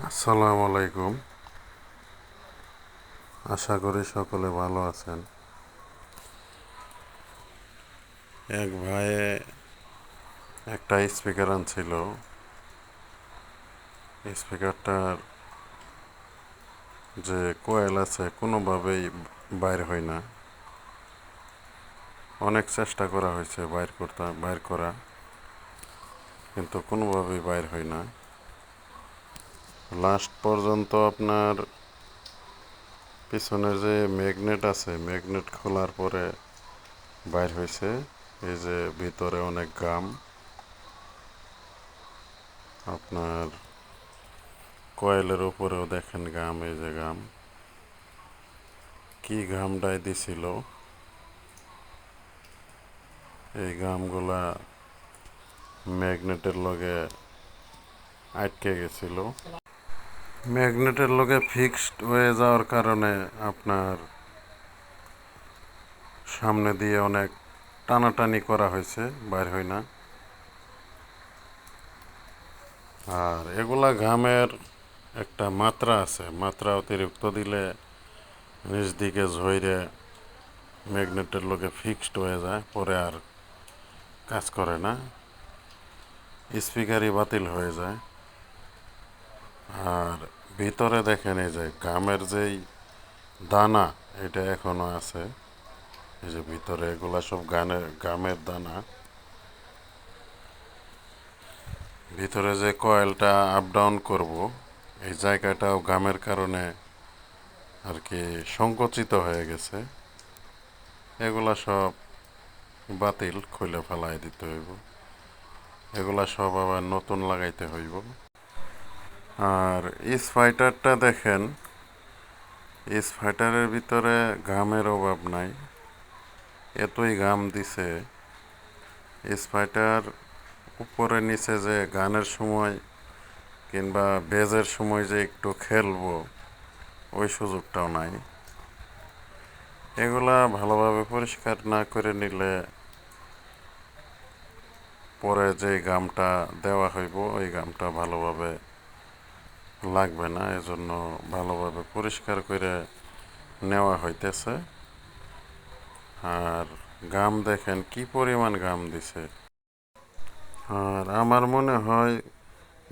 আসসালামু আলাইকুম। আশা করি সকলে ভালো আছেন। এক ভাইয়ে একটা স্পিকার আনছিল। স্পিকারটার যে কোয়েল আছে, কোনোভাবেই বাইর হয় না। অনেক চেষ্টা করা হয়েছে বাইর করতে, বাইর করা। কিন্তু কোনোভাবেই বাইর হয় না। লাস্ট পর্যন্ত আপনার পিছনে যে ম্যাগনেট আছে ম্যাগনেট খোলার পরে বাইর হয়েছে, এই যে ভিতরে অনেক গাম আপনার কয়েলের উপরেও দেখেন গাম এই যে গাম কি ঘামটাই দিছিল? এই গামগুলা ম্যাগনেটের লগে আটকে গেছিল। ম্যাগনেটের লগে ফিক্সড হয়ে যাওয়ার কারণে আপনার সামনে দিয়ে অনেক টানাটানি করা হয়েছে, বাইর হয় না। আর এগুলা ঘামের একটা মাত্রা আছে, মাত্রা অতিরিক্ত দিলে নিচ দিকে ঝইরে ম্যাগনেটের লোকে ফিক্সড হয়ে যায়, পরে আর কাজ করে না। স্পিকারই বাতিল হয়ে যায়। আর ভিতরে দেখেন এই যে গামের যেই দানা, এটা এখনও আছে। এই যে ভিতরে এগুলা সব গানের গামের দানা। ভিতরে যে কয়েলটা আপ ডাউন করব, এই জায়গাটাও গামের কারণে আর কি সংকুচিত হয়ে গেছে। এগুলা সব বাতিল, খুলে ফেলাই দিতে হইব। এগুলা সব আবার নতুন লাগাইতে হইব। আর স্পাইটারটা দেখেন। স্পাইটারের ভিতরে ঘামের অভাব নাই। এতই ঘাম দিছে। স্পাইটার উপরে নিচে যে গানের সময় কিংবা বেজের সময় যে একটু খেলব, ওই সুযোগটাও নাই। এগুলা ভালোভাবে পরিষ্কার না করে নিলে পরে যে গামটা দেওয়া হইব, ওই গামটা ভালোভাবে লাগবে না, এজন্য ভালোভাবে পরিষ্কার করে নেওয়া হইতেছে। আর গাম দেখেন কি পরিমাণ গাম দিছে। আর আমার মনে হয়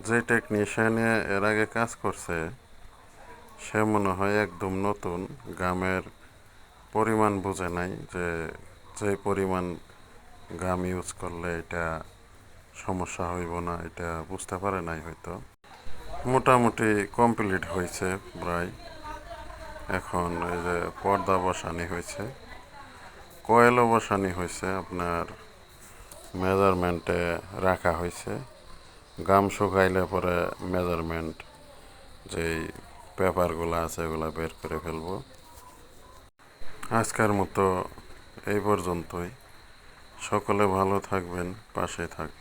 যে টেকনিশিয়ানে এর আগে কাজ করছে, সে মনে হয় একদম নতুন, গামের পরিমাণ বুঝে নাই যে যে পরিমাণ গাম ইউজ করলে এটা সমস্যা হইব না, এটা বুঝতে পারে নাই হয়তো। মোটামুটি কমপ্লিট হয়েছে প্রায়। এখন এই যে পর্দা বসানি হয়েছে। কয়েলও বসানি হয়েছে, আপনার মেজারমেন্টে রাখা হয়েছে। গাম শুকাইলে পরে মেজারমেন্ট যেই পেপারগুলো আছে এগুলো বের করে ফেলব। আজকের মতো এই পর্যন্তই। সকলে ভালো থাকবেন, পাশে থাকবেন।